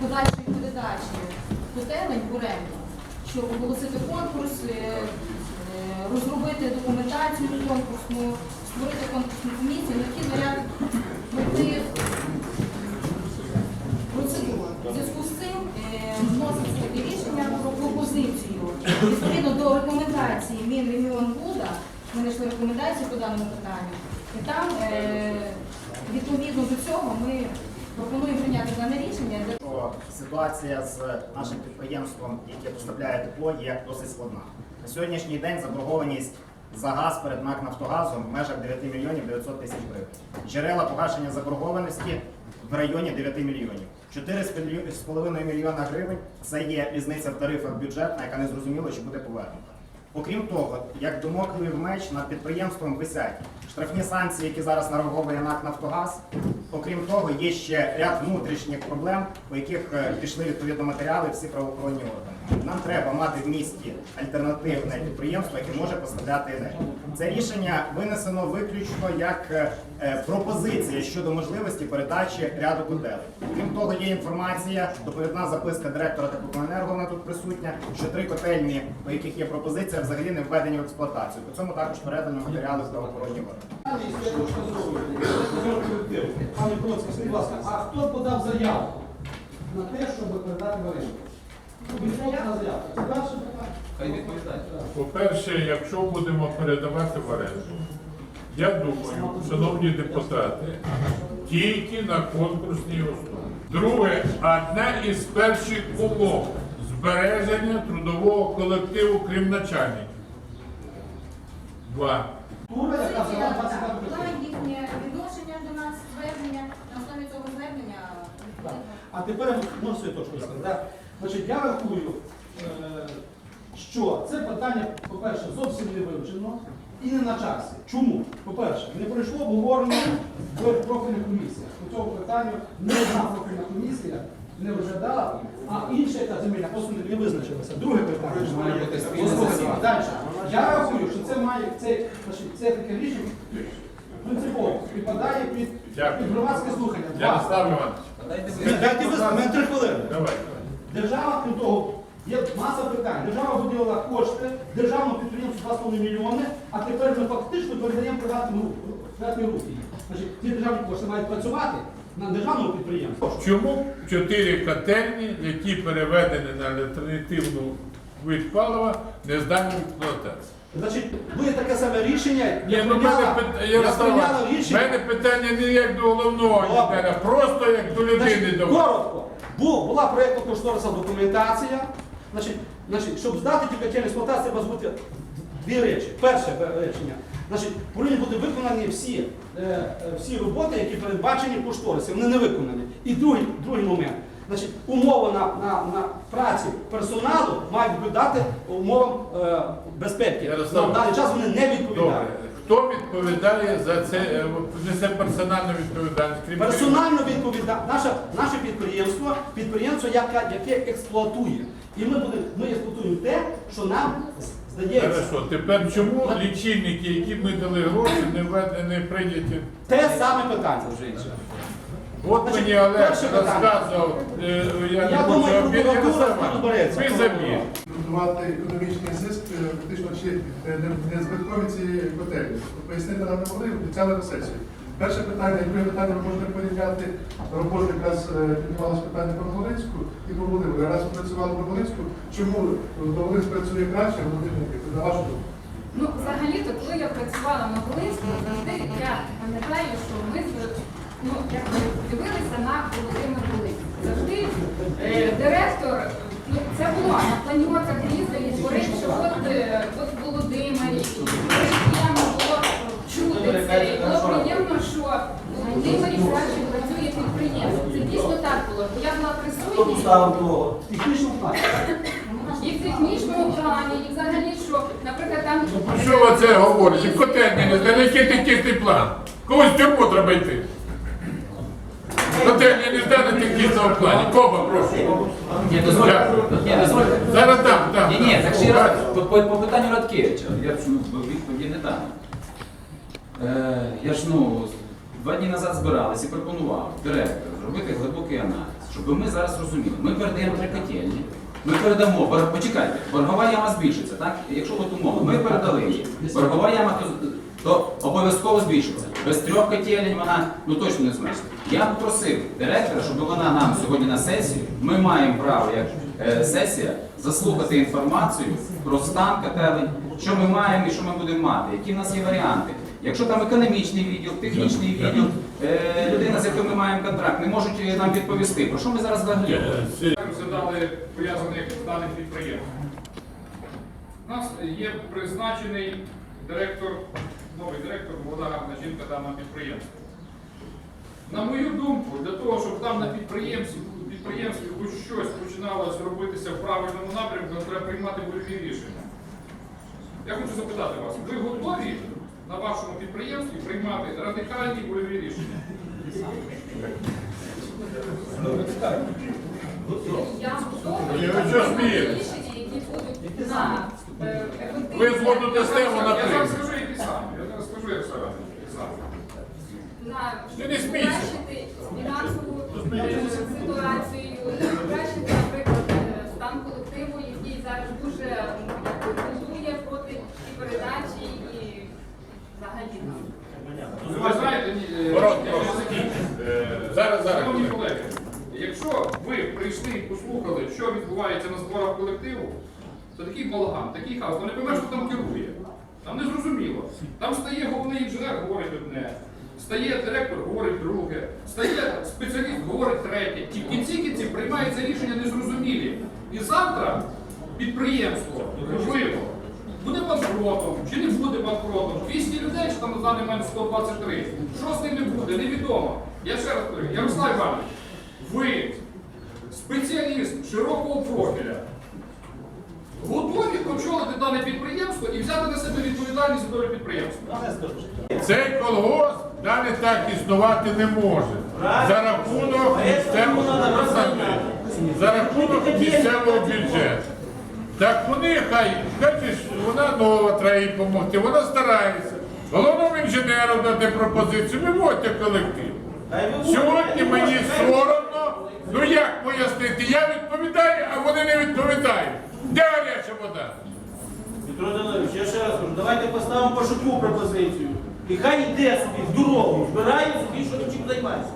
подальшої передачі котелень в оренду, щоб оголосити конкурс, е, е, розробити документацію конкурсну, створити конкурсну комісію, необхідно ряд пройти процедуру. У зв'язку з цим е, вноситься таке рішення про пропозицію. Відповідно до рекомендації Мінрегіонбуда, ми знайшли рекомендації по даному питанню. І там відповідно до цього ми пропонуємо прийняти дане рішення ситуація з нашим підприємством, яке поставляє тепло, є досить складна. На сьогоднішній день заборгованість за газ перед НАК Нафтогазом в межах 9 мільйонів 900 тисяч гривень. Джерела погашення заборгованості в районі 9 мільйонів. 4,5 мільйона гривень це є різниця в тарифах бюджетна, яка не зрозуміло, чи буде повернута. Окрім того, як домоклив меч над підприємством висять штрафні санкції, які зараз нараховує НАК Нафтогаз. Окрім того, є ще ряд внутрішніх проблем, по яких е, пішли відповідно матеріали всі правоохоронні органи. Нам треба мати в місті альтернативне підприємство, яке може поставляти енергію. Це рішення винесено виключно як е, пропозиція щодо можливості передачі ряду котелей. Крім того, є інформація, доповідна записка директора Теплокомуненерго, вона тут присутня, що три котельні, по яких є пропозиція, взагалі не введені в експлуатацію. По цьому також передано матеріали в правоохоронні органи. Пане скажіть, будь ласка, а хто подав заяву на те, щоб передати в оренду? Хай відповідає. По-перше, якщо будемо передавати в оренду, я думаю, шановні депутати, тільки на конкурсній основі. Друге, одна із перших умов збереження трудового колективу, крім начальників. Два. Тура, яка взяла 22 їхнє відношення до нас, звернення, на основі цього звернення. А тепер можна свою точку сказати. Значить, я рахую, е, що це питання, по-перше, зовсім не вивчено і не на часі. Чому? По-перше, не пройшло обговорення в профільних комісіях. По цьому питанню не одна профільна комісія не розглядала, а інша яка земельна просто не визначилася. Друге питання. Має бути Послухайте. Далі. Я рахую, що це має це, це таке рішення принципово підпадає під, під громадське слухання. Два. Дайте ви мене три хвилини. Держава, крім того, є маса питань. Держава виділила кошти, державному підприємству 2,5 мільйони, а тепер ми фактично передаємо приватні руки. Значить, ці державні кошти мають працювати на державному підприємстві. Чому чотири котельні, які переведені на альтернативну вид палива, не здані в експлуатацію? Значить, ви таке саме рішення, Ні, я ну прийняла, мене, пит- я Ярослав, прийняла Іванович, в рішення. мене питання не як до головного Добре. просто як до людини Значить, до коротко. Бу- була проєктно-кошторисна документація. Значить, значить, щоб здати ті котельні експлуатації, має бути дві речі. Перше речення. Значить, повинні бути виконані всі, е, е, всі роботи, які передбачені кошторисі. Вони не виконані. І другий, другий момент. Значить, умови на, на, на праці персоналу мають відповідати умовам е, безпеки. На даний час вони не відповідають. Хто відповідає за це, е, несе персональну відповідальність? Крім Персонально відповідає наше, наше підприємство, підприємство, яке, яке експлуатує. І ми будемо, ми експлуатуємо те, що нам здається. Хорошо, тепер чому лічильники, які ми дали гроші, не, введ- не прийняті? Те саме питання. вже інше. От Значить, мені Олег перше питання. розказував, е, я, Я не хочу думаю, обідати, прокуратура тут береться. Ви забір. Будувати економічний зиск, е, фактично чи е, не, збиткові ці готелі. Пояснити нам не могли, обіцяли на сесію. Перше питання, і друге питання ви можете порівняти роботу, якраз е, піднімалось питання про Волинську і про Волинську. Раз ви працювали про Волинську, чому Волинськ працює краще, а Волинськ на вашу думку? Ну, взагалі-то, коли я працювала на Волинську, завжди я пам'ятаю, що ми ну, дивилися на Володимир Волинський. Завжди директор, це було на планівках їздили, говорить, що от, е, от в Володимирі, приємно було чути це. І було приємно, що у Володимирі краще працює підприємство. Це дійсно так було. Я була Хто присутня. Технічно плані. І в технічному плані, і взагалі, що, наприклад, там Ну, Що ви це говорите? Котельні не знає, який технічний план? Когось в тюрму треба йти. Котельні не здане технічного плані. Коба, прошу. Ні, дозвольте. Ні, дозвольте. Зараз там, там. Ні, ні, так ще раз, по, по, по питанню Радкевича, я ж ну, відповіді не дам. Е, я ж ну, два дні назад збиралися і пропонував директор робити глибокий аналіз, щоб ми зараз розуміли. Ми передаємо три котельні, ми передамо, бор- почекайте, боргова яма збільшиться, так? Якщо от умови, ми передали її, боргова яма то, то обов'язково збільшиться. Без трьох котелень вона ну точно не зменшиться. Я попросив директора, щоб вона нам сьогодні на сесію, ми маємо право, як е, сесія, заслухати інформацію про стан котелень, що ми маємо і що ми будемо мати, які в нас є варіанти. Якщо там економічний відділ, технічний відділ, е, людина, з якою ми маємо контракт, не можуть е, нам відповісти, про що ми зараз взагалі? говоримо? розглядали пов'язаних з даним підприємством. У нас є призначений директор, новий директор, молода гарна жінка даного підприємства. На мою думку, для того, щоб там на підприємстві, підприємстві хоч щось починалося робитися в правильному напрямку, треба приймати вольові рішення. Я хочу запитати вас, ви готові на вашому підприємстві приймати радикальні вольові рішення? Я готова рішення, які будуть на е, ефективні. Ви дасте, Я вона зараз прийме. скажу, які саме. На Ти не смійся. покращити фінансову ситуацію, покращити, наприклад, стан колективу, який зараз дуже м, проти і передачі і взагалі. Ви знаєте, ні, е, Ворот, я ворот. закінчу. Е, Зараз, зараз. Шановні колеги, якщо ви прийшли і послухали, що відбувається на зборах колективу, це такий балаган, такий хаос, то не поймеш, хто там керує. Там не зрозуміло. Там стає головний інженер, говорить одне. Стає директор, говорить друге, стає спеціаліст, говорить третє. І в кінці кінців приймаються рішення незрозумілі. І завтра підприємство, можливо, буде банкротом чи не буде банкротом. 200 людей, чи там на даний момент 123. Що з ним не буде, невідомо. Я ще раз кажу, Ярослав Іванович, ви спеціаліст широкого профіля. Очолити дане підприємство і взяти на себе відповідальність за долю підприємства. Цей колгосп далі так існувати не може. За рахунок місцевого за рахунок місцевого бюджету. Так вони хай, бачиш, вона нова, треба їй допомогти, вона старається. Головному інженеру дати пропозицію, виводьте колектив. Сьогодні мені соромно, ну як пояснити, я відповідаю, а вони не відповідають. Де гаряча вода? Петро Данилович, я ще раз кажу, давайте поставимо пошуку пропозицію. І хай йде собі в дорогу, збирає собі, що нічим займається.